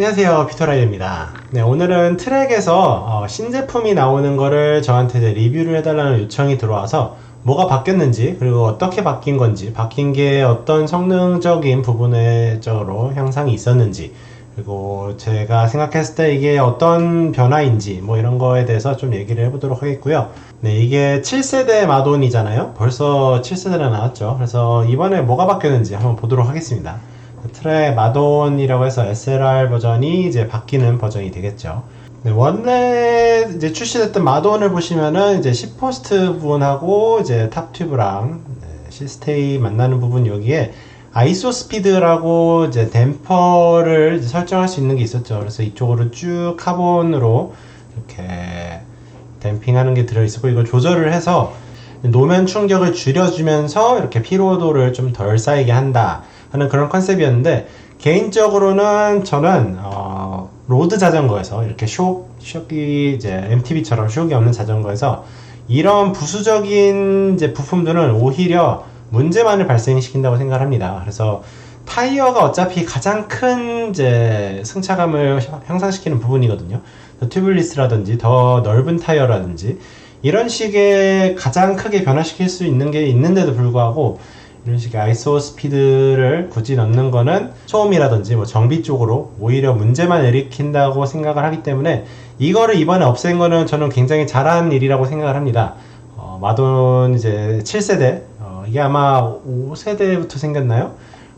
안녕하세요. 피터라이드입니다. 네, 오늘은 트랙에서 어, 신제품이 나오는 거를 저한테 리뷰를 해달라는 요청이 들어와서 뭐가 바뀌었는지 그리고 어떻게 바뀐 건지 바뀐 게 어떤 성능적인 부분적으로 향상이 있었는지 그리고 제가 생각했을 때 이게 어떤 변화인지 뭐 이런 거에 대해서 좀 얘기를 해보도록 하겠고요. 네 이게 7세대 마돈이잖아요. 벌써 7세대나 나왔죠. 그래서 이번에 뭐가 바뀌었는지 한번 보도록 하겠습니다 트랙 마돈이라고 해서 SLR 버전이 이제 바뀌는 버전이 되겠죠. 네, 원래 이제 출시됐던 마돈을 보시면은 이제 10포스트 부분하고 이제 탑 튜브랑 네, 시스테이 만나는 부분 여기에 아이소 스피드라고 이제 댐퍼를 이제 설정할 수 있는 게 있었죠. 그래서 이쪽으로 쭉 카본으로 이렇게 댐핑하는 게 들어있었고 이걸 조절을 해서 노면 충격을 줄여주면서 이렇게 피로도를 좀 덜 쌓이게 한다 하는 그런 컨셉이었는데 개인적으로는 저는 어, 로드 자전거에서 이렇게 쇼 쇼이 이제 MTB처럼 쇼이 없는 자전거에서 이런 부수적인 이제 부품들은 오히려 문제만을 발생시킨다고 생각합니다. 그래서 타이어가 어차피 가장 큰 이제 승차감을 향상시키는 부분이거든요. 튜블리스라든지 더 넓은 타이어라든지 이런 식의 가장 크게 변화시킬 수 있는 게 있는데도 불구하고 이런 식의 아이소 스피드를 굳이 넣는 거는 소음이라든지 뭐 정비 쪽으로 오히려 문제만 일으킨다고 생각을 하기 때문에 이거를 이번에 없앤 거는 저는 굉장히 잘한 일이라고 생각을 합니다. 어, 마돈 이제 7세대 어, 이게 아마 5세대부터 생겼나요?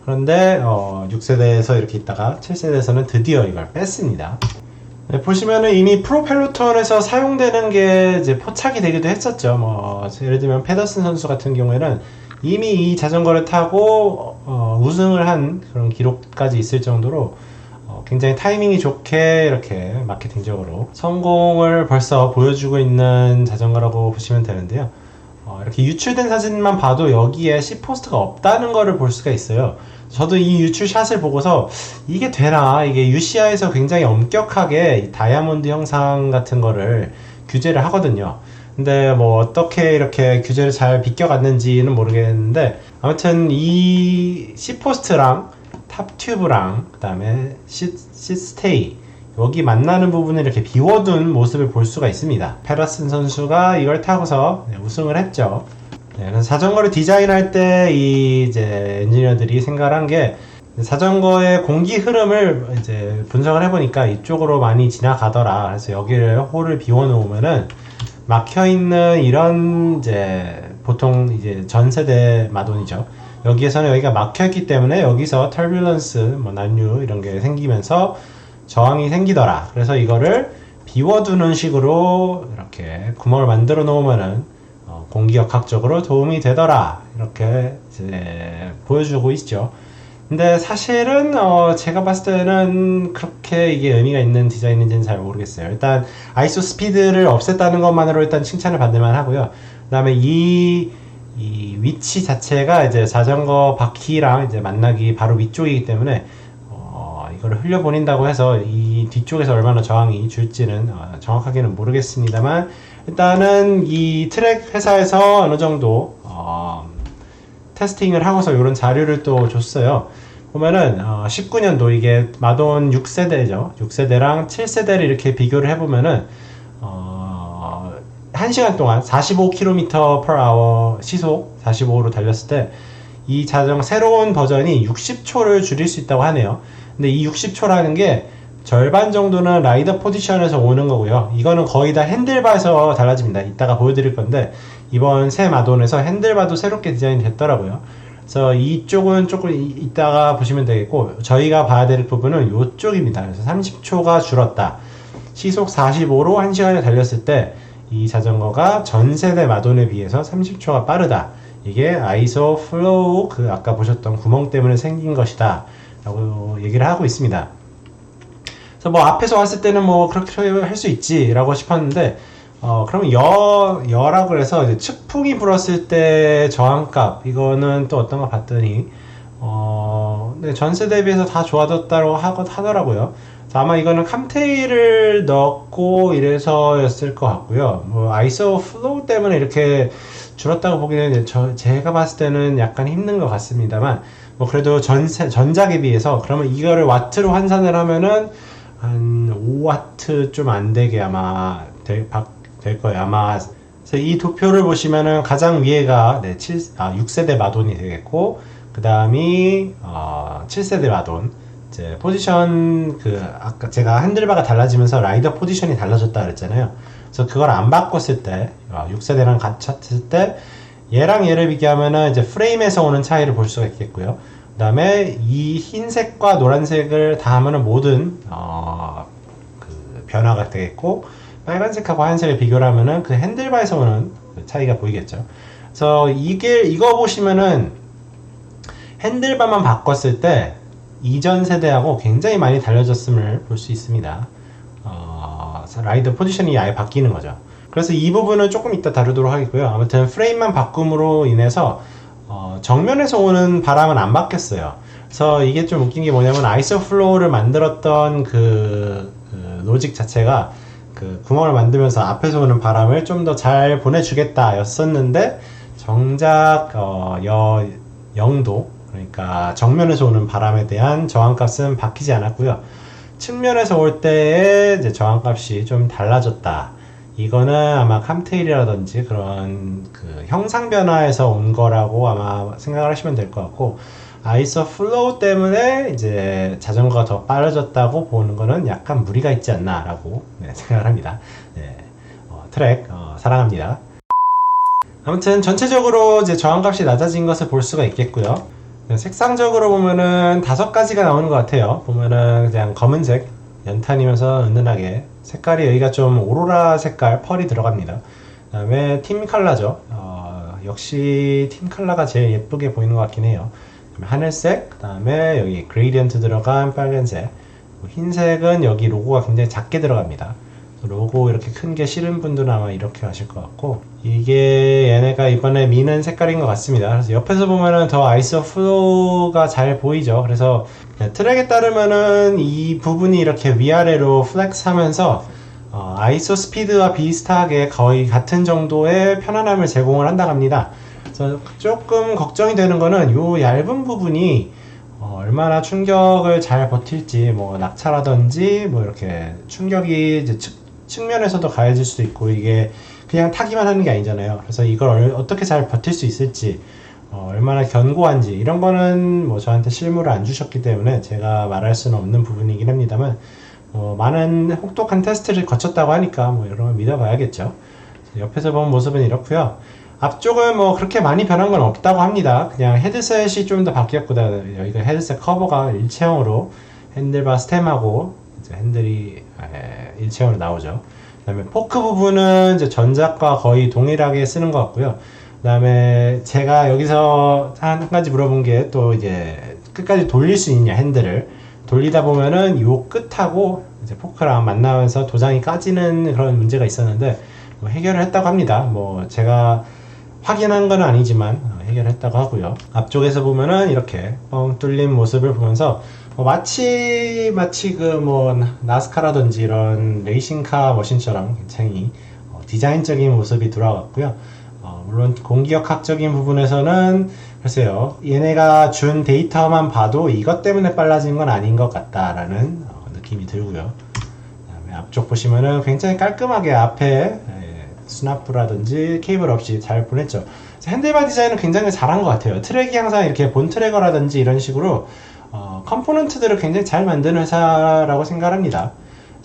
그런데 어, 6세대에서 이렇게 있다가 7세대에서는 드디어 이걸 뺐습니다. 네, 보시면은 이미 프로펠로톤에서 사용되는 게 이제 포착이 되기도 했었죠. 뭐 예를 들면 페더슨 선수 같은 경우에는 이미 이 자전거를 타고 어, 우승을 한 그런 기록까지 있을 정도로 어, 굉장히 타이밍이 좋게 이렇게 마케팅적으로 성공을 벌써 보여주고 있는 자전거라고 보시면 되는데요. 어, 이렇게 유출된 사진만 봐도 여기에 C 포스트가 없다는 것을 볼 수가 있어요. 저도 이 유출 샷을 보고서 이게 되나 이게 UCI에서 굉장히 엄격하게 다이아몬드 형상 같은 거를 규제를 하거든요. 근데 뭐 어떻게 이렇게 규제를 잘 비껴갔는지는 모르겠는데 아무튼 이 C포스트랑 탑튜브랑 그 다음에 시스테이 여기 만나는 부분을 이렇게 비워둔 모습을 볼 수가 있습니다. 페러슨 선수가 이걸 타고서 네, 우승을 했죠. 네, 그래서 자전거를 디자인할 때 이 이제 엔지니어들이 생각한 게 자전거의 공기 흐름을 이제 분석을 해보니까 이쪽으로 많이 지나가더라. 그래서 여기를 홀을 비워놓으면은 막혀 있는 이런 이제 보통 이제 전 세대 마돈이죠. 여기에서는 여기가 막혀 있기 때문에 여기서 털뷸런스, 뭐 난류 이런 게 생기면서 저항이 생기더라. 그래서 이거를 비워두는 식으로 이렇게 구멍을 만들어 놓으면은 어, 공기역학적으로 도움이 되더라. 이렇게 보여주고 있죠. 근데 사실은 어 제가 봤을 때는 그렇게 이게 의미가 있는 디자인인지는 잘 모르겠어요. 일단 아이소 스피드를 없앴다는 것만으로 일단 칭찬을 받을만 하고요. 그다음에 이, 이 위치 자체가 이제 자전거 바퀴랑 이제 만나기 바로 위쪽이기 때문에 어 이거를 흘려보낸다고 해서 이 뒤쪽에서 얼마나 저항이 줄지는 어 정확하게는 모르겠습니다만 일단은 이 트랙 회사에서 어느 정도 어 테스팅을 하고서 이런 자료를 또 줬어요. 보면은 어, 19년도 이게 마돈 6세대죠. 6세대랑 7세대를 이렇게 비교를 해보면은 어, 1시간 동안 45km per hour 시속 45로 달렸을 때 이 자전거 새로운 버전이 60초를 줄일 수 있다고 하네요. 근데 이 60초라는 게 절반 정도는 라이더 포지션에서 오는 거고요. 이거는 거의 다 핸들바에서 달라집니다. 이따가 보여드릴 건데 이번 새 마돈에서 핸들바도 새롭게 디자인이 됐더라고요. 그래서 이쪽은 조금 이따가 보시면 되겠고 저희가 봐야 될 부분은 이쪽입니다. 그래서 30초가 줄었다. 시속 45로 1시간에 달렸을 때 이 자전거가 전 세대 마돈에 비해서 30초가 빠르다. 이게 아이소 플로우 그 아까 보셨던 구멍 때문에 생긴 것이다. 라고 얘기를 하고 있습니다. 그래서 뭐 앞에서 왔을 때는 뭐 그렇게 할 수 있지라고 싶었는데 어 그러면 여 여라고 그래서 이제 측풍이 불었을 때 저항값 이거는 또 어떤 거 봤더니 어 네, 전세 대비해서 다 좋아졌다고 하고 하더라고요. 아마 이거는 캄테일을 넣고 이래서였을 것 같고요. 뭐 아이소 플로우 때문에 이렇게 줄었다고 보기에는 저 제가 봤을 때는 약간 힘든 것 같습니다만 뭐 그래도 전세 전작에 비해서 그러면 이거를 와트로 환산을 하면은 한 5와트 좀 안 되게 아마 될, 박- 될 거예요. 아마 그래서 이두 표를 보시면은 가장 위에가 네, 7, 아, 6세대 마돈이 되겠고 그 다음이 어, 7세대 마돈 이제 포지션 그 아까 제가 핸들바가 달라지면서 라이더 포지션이 달라졌다 그랬잖아요. 그래서 그걸 안 바꿨을 때 어, 6세대랑 같았을 때 얘랑 얘를 비교하면은 이제 프레임에서 오는 차이를 볼 수가 있겠고요. 그 다음에 이 흰색과 노란색을 다 하면은 모든 어, 그 변화가 되겠고 빨간색하고 하얀색을 비교를 하면은 그 핸들바에서 오는 그 차이가 보이겠죠. 그래서 이게 이거 보시면은 핸들바만 바꿨을 때 이전 세대하고 굉장히 많이 달라졌음을 볼 수 있습니다. 어, 라이더 포지션이 아예 바뀌는 거죠. 그래서 이 부분은 조금 이따 다루도록 하겠고요. 아무튼 프레임만 바꿈으로 인해서 어, 정면에서 오는 바람은 안 바뀌었어요. 그래서 이게 좀 웃긴 게 뭐냐면 아이소 플로우를 만들었던 그, 그 로직 자체가 그 구멍을 만들면서 앞에서 오는 바람을 좀 더 잘 보내주겠다 였었는데 정작 어, 여 0도 그러니까 정면에서 오는 바람에 대한 저항값은 바뀌지 않았고요. 측면에서 올 때의 이제 저항값이 좀 달라졌다. 이거는 아마 캄테일이라든지 그런 그 형상 변화에서 온 거라고 아마 생각을 하시면 될 것 같고 아이소 플로우 때문에 이제 자전거가 더 빠르졌다고 보는 거는 약간 무리가 있지 않나라고 네, 생각을 합니다. 네, 어, 트랙 어, 사랑합니다. 아무튼 전체적으로 이제 저항값이 낮아진 것을 볼 수가 있겠고요. 네, 색상적으로 보면은 다섯 가지가 나오는 것 같아요. 보면은 그냥 검은색, 연탄이면서 은은하게 색깔이 여기가 좀 오로라 색깔 펄이 들어갑니다. 그 다음에 팀 컬러죠. 어, 역시 팀 컬러가 제일 예쁘게 보이는 것 같긴 해요. 하늘색, 그 다음에 여기 그레이디언트 들어간 빨간색, 그리고 흰색은 여기 로고가 굉장히 작게 들어갑니다. 로고 이렇게 큰 게 싫은 분들은 아마 이렇게 하실 것 같고 이게 얘네가 이번에 미는 색깔인 것 같습니다. 그래서 옆에서 보면은 더 아이소 플로우가 잘 보이죠. 그래서 트랙에 따르면은 이 부분이 이렇게 위아래로 플렉스 하면서 어, 아이소 스피드와 비슷하게 거의 같은 정도의 편안함을 제공을 한다고 합니다. 그래서 조금 걱정이 되는 거는 요 얇은 부분이 어, 얼마나 충격을 잘 버틸지 뭐 낙차라든지 뭐 이렇게 충격이 측, 측면에서도 가해질 수도 있고 이게 그냥 타기만 하는 게 아니잖아요. 그래서 이걸 얼- 어떻게 잘 버틸 수 있을지 어, 얼마나 견고한지 이런 거는 뭐 저한테 실물을 안 주셨기 때문에 제가 말할 수는 없는 부분이긴 합니다만 어, 많은 혹독한 테스트를 거쳤다고 하니까 뭐걸 믿어봐야겠죠. 옆에서 본 모습은 이렇고요. 앞쪽은 뭐 그렇게 많이 변한 건 없다고 합니다. 그냥 헤드셋이 좀 더 바뀌었고 여기가 헤드셋 커버가 일체형으로 핸들바 스템하고 핸들이 에, 일체형으로 나오죠. 그 다음에 포크 부분은 이제 전작과 거의 동일하게 쓰는 것 같고요. 그 다음에 제가 여기서 한 가지 물어본 게 또 이제 끝까지 돌릴 수 있냐 핸들을 돌리다 보면은 요 끝하고 이제 포크랑 만나면서 도장이 까지는 그런 문제가 있었는데 뭐 해결을 했다고 합니다. 뭐 제가 확인한 건 아니지만 어, 해결했다고 하고요. 앞쪽에서 보면은 이렇게 뻥 뚫린 모습을 보면서 뭐 마치 마치 그 뭐 나스카라든지 이런 레이싱카 머신처럼 굉장히 어, 디자인적인 모습이 들어왔고요. 어, 물론 공기역학적인 부분에서는 글쎄요 얘네가 준 데이터만 봐도 이것 때문에 빨라진 건 아닌 것 같다라는 어, 느낌이 들고요. 그다음에 앞쪽 보시면은 굉장히 깔끔하게 앞에 예, 스나프라든지 케이블 없이 잘 보냈죠. 핸들바 디자인은 굉장히 잘한 것 같아요. 트랙이 항상 이렇게 본 트래커라든지 이런 식으로 어, 컴포넌트들을 굉장히 잘 만드는 회사라고 생각합니다.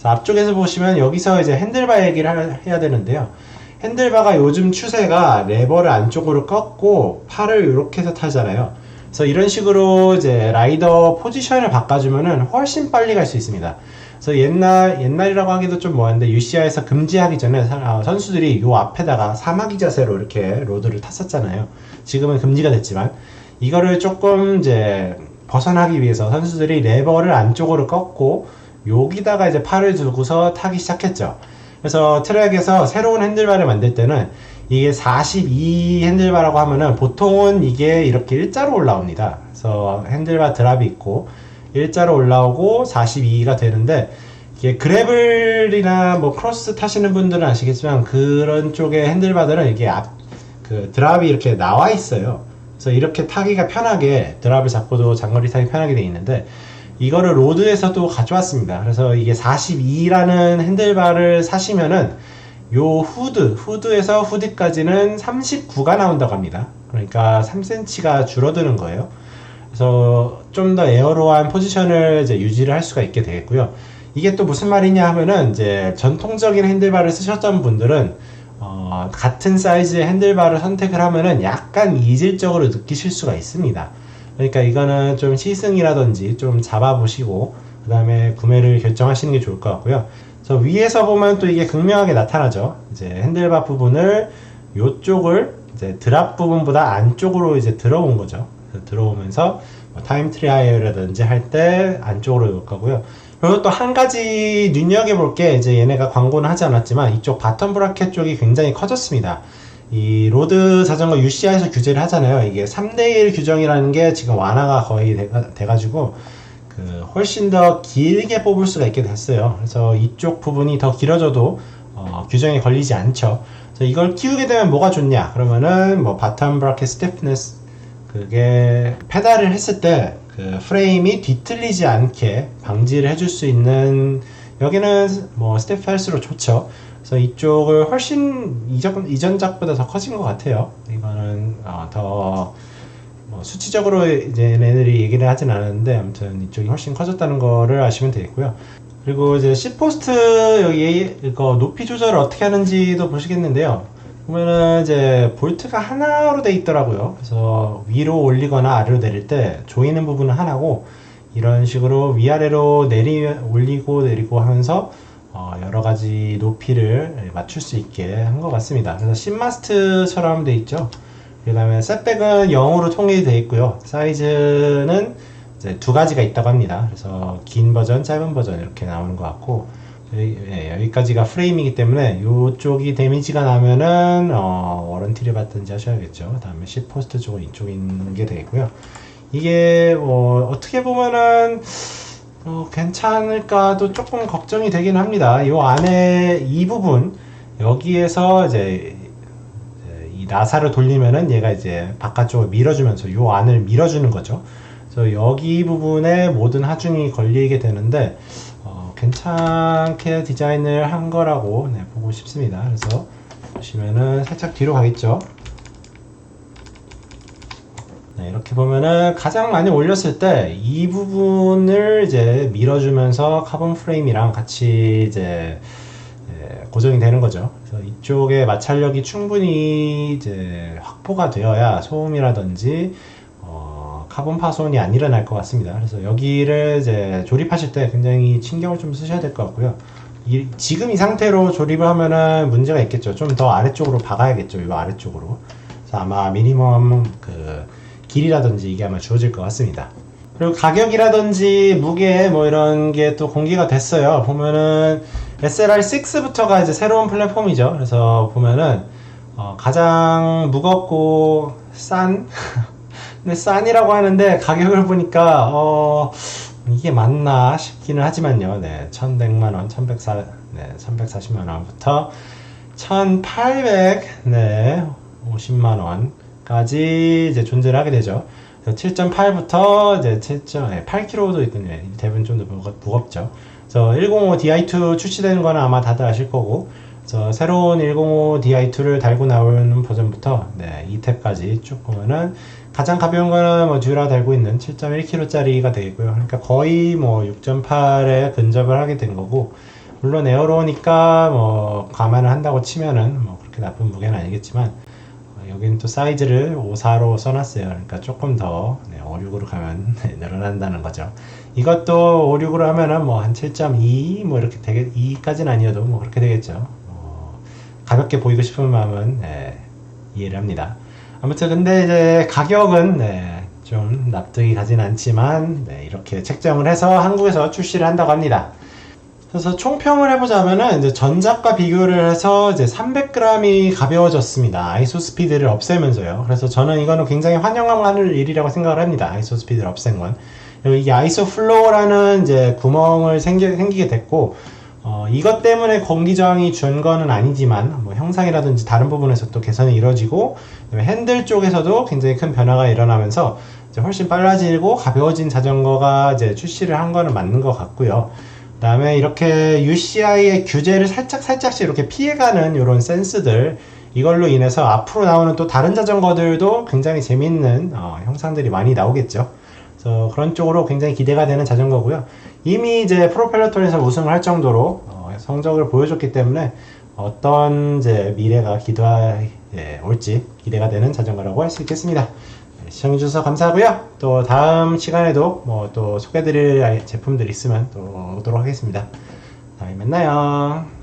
앞쪽에서 보시면 여기서 이제 핸들바 얘기를 하- 해야 되는데요. 핸들바가 요즘 추세가 레버를 안쪽으로 꺾고 팔을 이렇게 해서 타잖아요. 그래서 이런 식으로 이제 라이더 포지션을 바꿔주면은 훨씬 빨리 갈 수 있습니다. 그래서 옛날 옛날이라고 하기도 좀 뭐한데 UCI에서 금지하기 전에 사- 아, 선수들이 요 앞에다가 사마귀 자세로 이렇게 로드를 탔었잖아요. 지금은 금지가 됐지만 이거를 조금 이제 벗어나기 위해서 선수들이 레버를 안쪽으로 꺾고 여기다가 이제 팔을 두고서 타기 시작했죠. 그래서 트랙에서 새로운 핸들바를 만들 때는 이게 42 핸들바라고 하면은 보통은 이게 이렇게 일자로 올라옵니다. 그래서 핸들바 드랍이 있고 일자로 올라오고 42가 되는데 이게 그래블이나 뭐 크로스 타시는 분들은 아시겠지만 그런 쪽의 핸들바들은 이게 앞 그 드랍이 이렇게 나와 있어요. 그래서 이렇게 타기가 편하게 드랍을 잡고도 장거리 타기 편하게 돼 있는데 이거를 로드에서도 가져왔습니다. 그래서 이게 42라는 핸들바를 사시면은 요 후드, 후드에서 후드까지는 39가 나온다고 합니다. 그러니까 3cm가 줄어드는 거예요. 그래서 좀 더 에어로한 포지션을 이제 유지를 할 수가 있게 되겠고요. 이게 또 무슨 말이냐 하면은 이제 전통적인 핸들바를 쓰셨던 분들은 어, 같은 사이즈의 핸들바를 선택을 하면은 약간 이질적으로 느끼실 수가 있습니다. 그러니까 이거는 좀 시승이라든지 좀 잡아보시고 그 다음에 구매를 결정하시는 게 좋을 것 같고요. 그래서 위에서 보면 또 이게 극명하게 나타나죠. 이제 핸들바 부분을 요쪽을 이제 드랍 부분보다 안쪽으로 이제 들어온 거죠. 들어오면서 뭐 타임 트라이어라든지 할 때 안쪽으로 올 거고요. 그리고 또 한 가지 눈여겨볼 게 이제 얘네가 광고는 하지 않았지만 이쪽 바텀 브라켓 쪽이 굉장히 커졌습니다. 이 로드 자전거 UCI에서 규제를 하잖아요. 이게 3대1 규정이라는 게 지금 완화가 거의 돼가, 돼가지고 그 훨씬 더 길게 뽑을 수가 있게 됐어요. 그래서 이쪽 부분이 더 길어져도 어, 규정에 걸리지 않죠. 이걸 키우게 되면 뭐가 좋냐? 그러면은 뭐 바텀 브라켓 스티프네스 그게 페달을 했을 때 그 프레임이 뒤틀리지 않게 방지를 해줄 수 있는 여기는 뭐 스텝 할수록 좋죠. 그래서 이쪽을 훨씬 이전, 이전작보다 더 커진 것 같아요. 이거는 어, 더 뭐 수치적으로 이제 얘네들이 얘기를 하진 않았는데 아무튼 이쪽이 훨씬 커졌다는 거를 아시면 되겠고요. 그리고 이제 C 포스트 여기 이거 높이 조절을 어떻게 하는지도 보시겠는데요. 보면은 이제 볼트가 하나로 돼 있더라고요. 그래서 위로 올리거나 아래로 내릴 때 조이는 부분은 하나고 이런 식으로 위아래로 내리 올리고 내리고 하면서 어, 여러 가지 높이를 맞출 수 있게 한 것 같습니다. 그래서 심마스트처럼 돼 있죠. 그 다음에 셋백은 0으로 통일이 되어 있고요. 사이즈는 이제 두 가지가 있다고 합니다. 그래서 긴 버전, 짧은 버전 이렇게 나오는 것 같고 여기, 예, 여기까지가 프레임이기 때문에 이쪽이 데미지가 나면은 어, 워런티를 받든지 하셔야겠죠. 그 다음에 C 포스트 쪽은 이쪽에 있는 게 되겠고요. 이게 뭐 어떻게 보면은 어, 괜찮을까도 조금 걱정이 되긴 합니다. 이 안에 이 부분 여기에서 이제 나사를 돌리면은 얘가 이제 바깥쪽을 밀어주면서 이 안을 밀어주는 거죠. 그래서 여기 부분에 모든 하중이 걸리게 되는데 어, 괜찮게 디자인을 한 거라고 네, 보고 싶습니다. 그래서 보시면은 살짝 뒤로 가겠죠. 네, 이렇게 보면은 가장 많이 올렸을 때 이 부분을 이제 밀어주면서 카본 프레임이랑 같이 이제 예, 고정이 되는 거죠. 그래서 이쪽에 마찰력이 충분히 이제 확보가 되어야 소음이라든지 어, 카본 파손이 안 일어날 것 같습니다. 그래서 여기를 이제 조립하실 때 굉장히 신경을 좀 쓰셔야 될 것 같고요. 이, 지금 이 상태로 조립을 하면은 문제가 있겠죠. 좀 더 아래쪽으로 박아야겠죠. 이 아래쪽으로. 그래서 아마 미니멈 그 길이라든지 이게 아마 주어질 것 같습니다. 그리고 가격이라든지 무게 뭐 이런 게 또 공개가 됐어요. 보면은 SLR6부터가 이제 새로운 플랫폼이죠. 그래서 보면은 어, 가장 무겁고 싼 근데 싼이라고 하는데 가격을 보니까 어 이게 맞나 싶기는 하지만요. 네, 1,100만 원, 1,104, 네, 1,140만 원부터 1,800, 네, 50만 원까지 이제 존재를 하게 되죠. 7.8부터 이제 7.8kg도 있군요. 대부분 좀 더 무겁죠. 그래서 105 Di2 출시되는 거는 아마 다들 아실 거고, 그래서 새로운 105 Di2를 달고 나오는 버전부터 네, 2탭까지 쭉 보면은 가장 가벼운 거는 뭐 듀라 달고 있는 7.1kg짜리가 되겠고요. 그러니까 거의 뭐 6.8에 근접을 하게 된 거고, 물론 에어로니까 뭐 감안을 한다고 치면은 뭐 그렇게 나쁜 무게는 아니겠지만 어, 여기는 또 사이즈를 54로 써놨어요. 그러니까 조금 더 네, 56으로 가면 늘어난다는 거죠. 이것도 56으로 하면은 뭐 한 7.2 뭐 이렇게 되게 2까지는 아니어도 뭐 그렇게 되겠죠. 어, 가볍게 보이고 싶은 마음은 네, 이해를 합니다. 아무튼 근데 이제 가격은 네, 좀 납득이 가진 않지만 네, 이렇게 책정을 해서 한국에서 출시를 한다고 합니다. 그래서 총평을 해보자면은 이제 전작과 비교를 해서 이제 300g이 가벼워졌습니다. 아이소 스피드를 없애면서요. 그래서 저는 이거는 굉장히 환영할 일이라고 생각을 합니다. 아이소 스피드를 없앤 건. 이게 아이소 플로어라는 이제 구멍을 생기, 생기게 됐고, 어, 이것 때문에 공기 저항이 준 거는 아니지만, 뭐 형상이라든지 다른 부분에서 또 개선이 이루어지고, 핸들 쪽에서도 굉장히 큰 변화가 일어나면서 훨씬 빨라지고 가벼워진 자전거가 이제 출시를 한 거는 맞는 것 같고요. 그다음에 이렇게 UCI의 규제를 살짝 살짝씩 이렇게 피해가는 이런 센스들 이걸로 인해서 앞으로 나오는 또 다른 자전거들도 굉장히 재밌는 어, 형상들이 많이 나오겠죠. 그래서 그런 쪽으로 굉장히 기대가 되는 자전거고요. 이미 이제 프로펠러톤에서 우승을 할 정도로 어, 성적을 보여줬기 때문에 어떤 이제 미래가 기도하 예, 올지 기대가 되는 자전거라고 할 수 있겠습니다. 네, 시청해주셔서 감사하고요. 또 다음 시간에도 뭐 또 소개드릴 제품들 있으면 또 오도록 하겠습니다. 다음에 만나요.